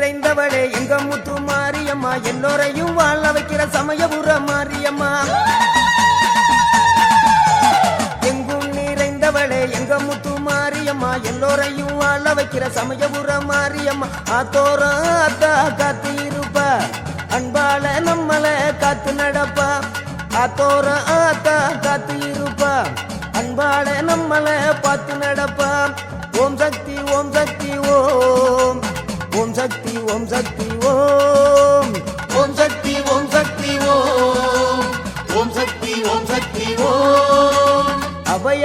நிறைந்தவளே எங்க முத்து மாரியம்மா எல்லோரையும் வாழ வைக்கிற சமயபுர மாரியம்மா. எங்கும் நிறைந்தவளே எங்க முத்து மாரியம்மா எல்லோரையும் வாழ வைக்கிற சமயபுர மாரியம்மா. ஆத்தோர அத்தா காத்து இருப்பா. அன்பால நம்மள காத்து நடப்பா. ஆத்தோர ஆத்தா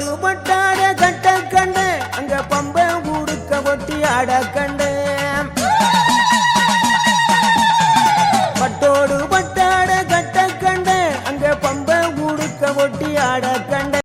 கட்டோடு